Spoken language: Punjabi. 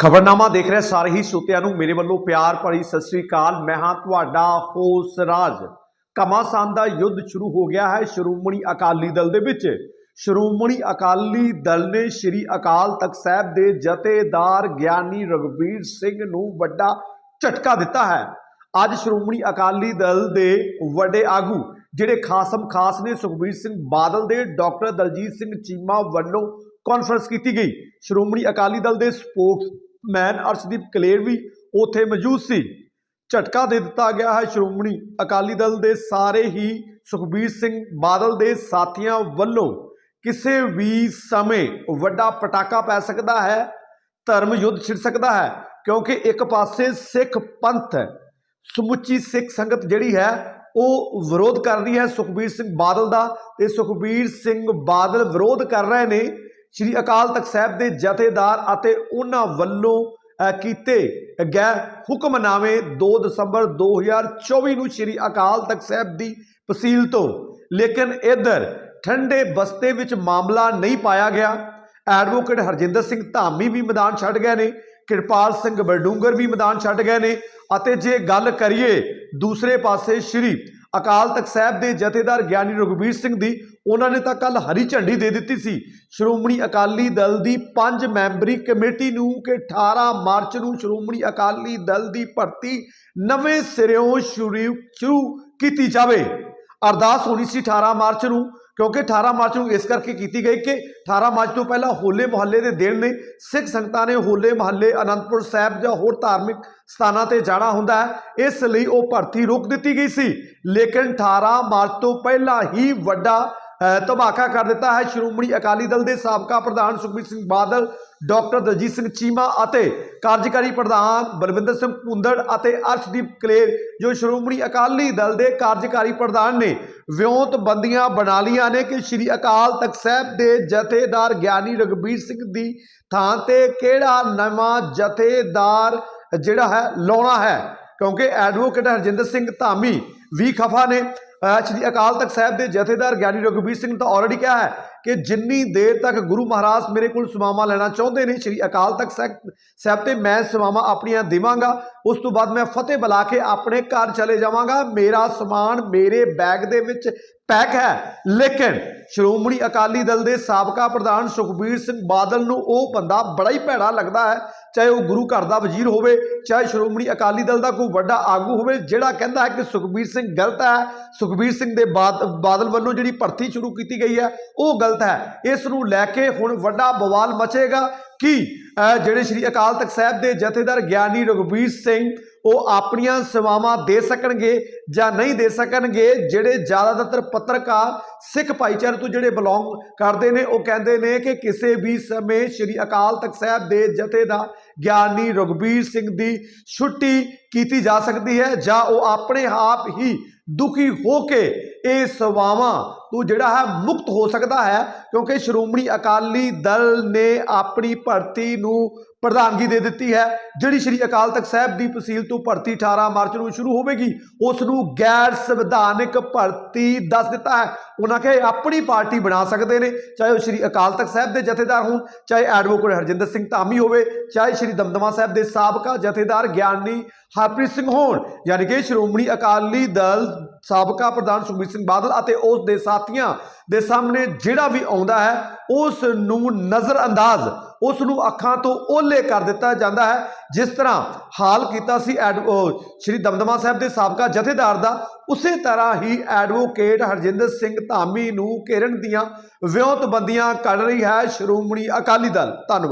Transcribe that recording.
ਖਬਰਨਾਮਾ ਦੇਖ ਰਹੇ ਸਾਰੇ ਹੀ ਸਰੋਤਿਆਂ ਨੂੰ ਮੇਰੇ ਵੱਲੋਂ ਪਿਆਰ ਭਰੀ ਸਤਿ ਸ੍ਰੀ ਅਕਾਲ। ਮੈਂ ਹਾਂ ਤੁਹਾਡਾ ਹੋਸ ਰਾਜ। ਘਮਾਸਾਨ ਦਾ ਯੁੱਧ ਸ਼ੁਰੂ ਹੋ ਗਿਆ ਹੈ ਸ਼੍ਰੋਮਣੀ ਅਕਾਲੀ ਦਲ ਦੇ ਵਿੱਚ। ਸ਼੍ਰੋਮਣੀ ਅਕਾਲੀ ਦਲ ਨੇ ਸ਼੍ਰੀ ਅਕਾਲ ਤਖਤ ਸਾਹਿਬ ਦੇ ਜਥੇਦਾਰ ਗਿਆਨੀ ਰਗਵੀਰ ਸਿੰਘ ਨੂੰ ਵੱਡਾ ਝਟਕਾ ਦਿੱਤਾ ਹੈ। ਅੱਜ ਸ਼੍ਰੋਮਣੀ ਅਕਾਲੀ ਦਲ ਦੇ ਵੱਡੇ ਆਗੂ ਜਿਹੜੇ ਖਾਸਮ ਖਾਸ ਨੇ ਸੁਖਬੀਰ ਸਿੰਘ ਬਾਦਲ ਦੇ, ਡਾਕਟਰ ਦਲਜੀਤ ਸਿੰਘ ਚੀਮਾ ਵੱਲੋਂ ਕਾਨਫਰੰਸ ਕੀਤੀ ਗਈ। ਸ਼੍ਰੋਮਣੀ ਅਕਾਲੀ ਦਲ ਦੇ ਸਪੋਰਟਸ ਮੈਨ ਅਰਸ਼ਦੀਪ ਕਲੇਰ ਵੀ ਉੱਥੇ ਮੌਜੂਦ ਸੀ। ਝਟਕਾ ਦੇ ਦਿੱਤਾ ਗਿਆ ਹੈ ਸ਼੍ਰੋਮਣੀ ਅਕਾਲੀ ਦਲ ਦੇ ਸਾਰੇ ਹੀ ਸੁਖਬੀਰ ਸਿੰਘ ਬਾਦਲ ਦੇ ਸਾਥੀਆਂ ਵੱਲੋਂ। ਕਿਸੇ ਵੀ ਸਮੇਂ ਵੱਡਾ ਪਟਾਕਾ ਪੈ ਸਕਦਾ ਹੈ, ਧਰਮ ਯੁੱਧ ਛਿੜ ਸਕਦਾ ਹੈ, ਕਿਉਂਕਿ ਇੱਕ ਪਾਸੇ ਸਿੱਖ ਪੰਥ ਸਮੁੱਚੀ ਸਿੱਖ ਸੰਗਤ ਜਿਹੜੀ ਹੈ, ਉਹ ਵਿਰੋਧ ਕਰ ਰਹੀ ਹੈ ਸੁਖਬੀਰ ਸਿੰਘ ਬਾਦਲ ਦਾ ਤੇ ਸੁਖਬੀਰ ਸਿੰਘ ਬਾਦਲ ਵਿਰੋਧ ਕਰ ਰਹੇ ਨੇ। ਸ੍ਰੀ ਅਕਾਲ ਤਖਤ ਸਾਹਿਬ ਦੇ ਜਥੇਦਾਰ ਅਤੇ ਉਹਨਾਂ ਵੱਲੋਂ ਕੀਤੇ ਗਏ ਹੁਕਮਨਾਮੇ 2 ਦਸੰਬਰ 2024 ਨੂੰ ਸ੍ਰੀ ਅਕਾਲ ਤਖਤ ਸਾਹਿਬ ਦੀ ਤਹਿਸੀਲ ਤੋਂ। ਲੇਕਿਨ ਇਧਰ ਠੰਡੇ ਬਸਤੇ ਵਿੱਚ ਮਾਮਲਾ ਨਹੀਂ ਪਾਇਆ ਗਿਆ। ਐਡਵੋਕੇਟ ਹਰਜਿੰਦਰ ਸਿੰਘ ਧਾਮੀ ਵੀ ਮੈਦਾਨ ਛੱਡ ਗਏ ਨੇ। ਕਿਰਪਾਲ ਸਿੰਘ ਬਰਡੂੰਗਰ ਵੀ ਮੈਦਾਨ ਛੱਡ ਗਏ ਨੇ। ਅਤੇ ਜੇ ਗੱਲ ਕਰੀਏ ਦੂਸਰੇ ਪਾਸੇ ਸ਼੍ਰੀ ਅਕਾਲ ਤਖਤ ਸਾਹਿਬ ਦੇ ਜਥੇਦਾਰ ਗਿਆਨੀ ਰਘੁਬੀਰ ਸਿੰਘ ਦੀ ਉਹਨਾਂ ਨੇ ਤਾਂ ਕੱਲ ਹਰੀ ਝੰਡੀ ਦੇ ਦਿੱਤੀ ਸੀ। ਸ਼੍ਰੋਮਣੀ ਅਕਾਲੀ ਦਲ ਦੀ ਪੰਜ ਮੈਂਬਰੀ ਕਮੇਟੀ ਨੂੰ ਕਿ 18 ਮਾਰਚ ਨੂੰ ਸ਼੍ਰੋਮਣੀ ਅਕਾਲੀ ਦਲ ਦੀ ਭਰਤੀ ਨਵੇਂ ਸਿਰਿਓਂ ਸ਼ੁਰੂ ਸ਼ੁਰੂ ਕੀਤੀ ਜਾਵੇ। ਅਰਦਾਸ ਹੋਣੀ ਸੀ 18 ਮਾਰਚ ਨੂੰ, ਕਿਉਂਕਿ 18 ਮਾਰਚ ਨੂੰ ਇਸ ਕਰਕੇ ਕੀਤੀ ਗਈ ਕਿ 18 ਮਾਰਚ ਤੋਂ ਪਹਿਲਾਂ ਹੋਲੇ ਮੁਹੱਲੇ ਦੇ ਦਿਨ ਨੇ। ਸਿੱਖ ਸੰਗਤਾਂ ਨੇ ਹੋਲੇ ਮੁਹੱਲੇ ਅਨੰਦਪੁਰ ਸਾਹਿਬ ਜਾਂ ਹੋਰ ਧਾਰਮਿਕ ਸਥਾਨਾਂ ਤੇ ਜਾਣਾ ਹੁੰਦਾ ਹੈ। ਇਸ ਲਈ ਉਹ ਭਰਤੀ ਰੋਕ ਦਿੱਤੀ ਗਈ ਸੀ। ਲੇਕਿਨ 18 ਮਾਰਚ ਤੋਂ ਪਹਿਲਾਂ ਹੀ ਵੱਡਾ ਧਮਾਕਾ ਕਰ ਦਿੱਤਾ ਹੈ। ਸ਼੍ਰੋਮਣੀ ਅਕਾਲੀ ਦਲ ਦੇ ਸਾਬਕਾ ਪ੍ਰਧਾਨ ਸੁਖਬੀਰ ਸਿੰਘ ਬਾਦਲ, ਡਾਕਟਰ ਦਲਜੀਤ ਸਿੰਘ ਚੀਮਾ ਅਤੇ ਕਾਰਜਕਾਰੀ ਪ੍ਰਧਾਨ ਬਲਵਿੰਦਰ ਸਿੰਘ ਭੁੰਦੜ ਅਤੇ ਅਰਸ਼ਦੀਪ ਕਲੇਰ, ਜੋ ਸ਼੍ਰੋਮਣੀ ਅਕਾਲੀ ਦਲ ਦੇ ਕਾਰਜਕਾਰੀ ਪ੍ਰਧਾਨ ਨੇ ਵਿਉਂਤ ਬੰਦੀਆਂ ਬਣਾ ਲੀਆਂ ਨੇ ਕਿ ਸ਼੍ਰੀ ਅਕਾਲ ਤਖਤ ਸਾਹਿਬ ਦੇ ਜਥੇਦਾਰ ਗਿਆਨੀ ਰਗਬੀਰ ਸਿੰਘ ਦੀ ਥਾਂ ਤੇ ਕਿਹੜਾ ਨਵਾਂ ਜਥੇਦਾਰ ਜਿਹੜਾ ਹੈ, ਲਾਉਣਾ ਹੈ? ਕਿਉਂਕਿ ਐਡਵੋਕੇਟ ਹਰਜਿੰਦਰ ਸਿੰਘ ਧਾਮੀ ਵੀ ਖਫਾ ਨੇ। ਸ਼੍ਰੀ ਅਕਾਲ ਤਖਤ ਸਾਹਿਬ ਦੇ ਜਥੇਦਾਰ ਗਿਆਨੀ ਰਘੁਬੀਰ ਸਿੰਘ ਨੇ ਤਾਂ ਆਲਰੇਡੀ ਕਿਹਾ ਹੈ ਕਿ ਜਿੰਨੀ ਦੇਰ ਤੱਕ ਗੁਰੂ ਮਹਾਰਾਜ ਮੇਰੇ ਕੋਲ ਸਮਾਵਾਂ ਲੈਣਾ ਚਾਹੁੰਦੇ ਨੇ, ਸ਼੍ਰੀ ਅਕਾਲ ਤਖਤ ਸਾਹਿਬ ਸਾਹਿਬ ਤੇ ਮੈਂ ਸਮਾਵਾਂ ਆਪਣੀਆਂ ਦੇਵਾਂਗਾ। ਉਸ ਤੋਂ ਬਾਅਦ ਮੈਂ ਫਤਿਹ ਬੁਲਾ ਕੇ ਆਪਣੇ ਘਰ ਚਲੇ ਜਾਵਾਂਗਾ। ਮੇਰਾ ਸਮਾਨ ਮੇਰੇ ਬੈਗ ਦੇ ਵਿੱਚ ਪੈਕ ਹੈ। ਲੇਕਿਨ ਸ਼੍ਰੋਮਣੀ ਅਕਾਲੀ ਦਲ ਦੇ ਸਾਬਕਾ ਪ੍ਰਧਾਨ ਸੁਖਬੀਰ ਸਿੰਘ ਬਾਦਲ ਨੂੰ ਉਹ ਬੰਦਾ ਬੜਾ ਹੀ ਭੈੜਾ ਲੱਗਦਾ ਹੈ। ਚਾਹੇ ਉਹ ਗੁਰੂ ਘਰ ਦਾ ਵਜ਼ੀਰ ਹੋਵੇ, ਚਾਹੇ ਸ਼੍ਰੋਮਣੀ ਅਕਾਲੀ ਦਲ ਦਾ ਕੋਈ ਵੱਡਾ ਆਗੂ ਹੋਵੇ, ਜਿਹੜਾ ਕਹਿੰਦਾ ਹੈ ਕਿ ਸੁਖਬੀਰ ਸਿੰਘ ਗਲਤ ਹੈ। ਸੁਖਬੀਰ ਸਿੰਘ ਦੇ ਬਾਦ- ਬਾਦਲ ਵੱਲੋਂ ਜਿਹੜੀ ਭਰਤੀ ਸ਼ੁਰੂ ਕੀਤੀ ਗਈ ਹੈ, ਉਹ ਗਲਤ ਹੈ। ਇਸ ਨੂੰ ਲੈ ਕੇ ਹੁਣ ਵੱਡਾ ਬਵਾਲ ਮਚੇਗਾ। ਕਿ? ਜਿਹੜੇ ਸ਼੍ਰੀ ਅਕਾਲ ਤਖਤ ਸਾਹਿਬ ਦੇ ਜਥੇਦਾਰ ਗਿਆਨੀ ਰਘੁਬੀਰ ਸਿੰਘ, ਉਹ ਆਪਣੀਆਂ ਸੇਵਾਵਾਂ ਦੇ ਸਕਣਗੇ ਜਾਂ ਨਹੀਂ ਦੇ ਸਕਣਗੇ? ਜਿਹੜੇ ਜ਼ਿਆਦਾਤਰ ਪੱਤਰਕਾਰ ਸਿੱਖ ਭਾਈਚਾਰੇ ਤੋਂ ਜਿਹੜੇ ਬਿਲੋਂਗ ਕਰਦੇ ਨੇ, ਉਹ ਕਹਿੰਦੇ ਨੇ ਕਿ ਕਿਸੇ ਵੀ ਸਮੇਂ ਸ਼੍ਰੀ ਅਕਾਲ ਤਖਤ ਸਾਹਿਬ ਦੇ ਜਥੇਦਾਰ ਗਿਆਨੀ ਰਘੁਬੀਰ ਸਿੰਘ ਦੀ ਛੁੱਟੀ ਕੀਤੀ ਜਾ ਸਕਦੀ ਹੈ ਜਾਂ ਉਹ ਆਪਣੇ ਆਪ ਹੀ ਦੁਖੀ ਹੋ ਕੇ ਇਹ ਸੇਵਾਵਾਂ ਤੋਂ ਜਿਹੜਾ ਹੈ ਮੁਕਤ ਹੋ ਸਕਦਾ ਹੈ, ਕਿਉਂਕਿ ਸ਼੍ਰੋਮਣੀ ਅਕਾਲੀ ਦਲ ਨੇ ਆਪਣੀ ਭਰਤੀ ਨੂੰ ਪ੍ਰਧਾਨਗੀ ਦੇ ਦਿੱਤੀ ਹੈ। ਜਿਹੜੀ ਸ਼੍ਰੀ ਅਕਾਲ ਤਖਤ ਸਾਹਿਬ ਦੀ ਤਹਿਸੀਲ ਤੋਂ ਭਰਤੀ 18 ਮਾਰਚ ਨੂੰ ਸ਼ੁਰੂ ਹੋਵੇਗੀ ਉਸ ਨੂੰ ਗੈਰ ਸੰਵਿਧਾਨਿਕ ਭਰਤੀ ਦੱਸ ਦਿੱਤਾ ਹੈ। ਉਹਨਾਂ ਕਿ ਆਪਣੀ ਪਾਰਟੀ ਬਣਾ ਸਕਦੇ ਨੇ, ਚਾਹੇ ਉਹ ਸ਼੍ਰੀ ਅਕਾਲ ਤਖਤ ਸਾਹਿਬ ਦੇ ਜਥੇਦਾਰ ਹੋਣ, ਚਾਹੇ ਐਡਵੋਕੇਟ ਹਰਜਿੰਦਰ ਸਿੰਘ ਧਾਮੀ ਹੋਵੇ, ਚਾਹੇ ਸ਼੍ਰੀ ਦਮਦਮਾ ਸਾਹਿਬ ਦੇ ਸਾਬਕਾ ਜਥੇਦਾਰ ਗਿਆਨੀ ਹਰਪ੍ਰੀਤ ਸਿੰਘ ਹੋਣ। ਯਾਨੀ ਕਿ ਸ਼੍ਰੋਮਣੀ ਅਕਾਲੀ ਦਲ ਸਾਬਕਾ ਪ੍ਰਧਾਨ ਸੁਖਬੀਰ ਸਿੰਘ ਬਾਦਲ ਅਤੇ ਉਸ ਦੇ ਸਾਥੀਆਂ ਦੇ ਸਾਹਮਣੇ ਜਿਹੜਾ ਵੀ ਆਉਂਦਾ ਹੈ, ਉਸ ਨੂੰ ਨਜ਼ਰ ਅੰਦਾਜ਼ ਉਸ ਨੂੰ ਅੱਖਾਂ ਤੋਂ ਓਲੇ ਕਰ ਦਿੱਤਾ ਜਾਂਦਾ ਹੈ, ਜਿਸ ਤਰ੍ਹਾਂ ਹਾਲ ਕੀਤਾ ਸੀ ਐਡ ਸ਼੍ਰੀ ਦਮਦਮਾ ਸਾਹਿਬ ਦੇ ਸਾਬਕਾ ਜਥੇਦਾਰ ਦਾ, ਉਸੇ ਤਰ੍ਹਾਂ ਹੀ ਐਡਵੋਕੇਟ ਹਰਜਿੰਦਰ ਸਿੰਘ ਧਾਮੀ ਨੂੰ ਘੇਰਨ ਦੀਆਂ ਵਿਉਂਤਬੰਦੀਆਂ ਕੱਢ ਰਹੀ ਹੈ ਸ਼੍ਰੋਮਣੀ ਅਕਾਲੀ ਦਲ। ਧੰਨਵਾਦ।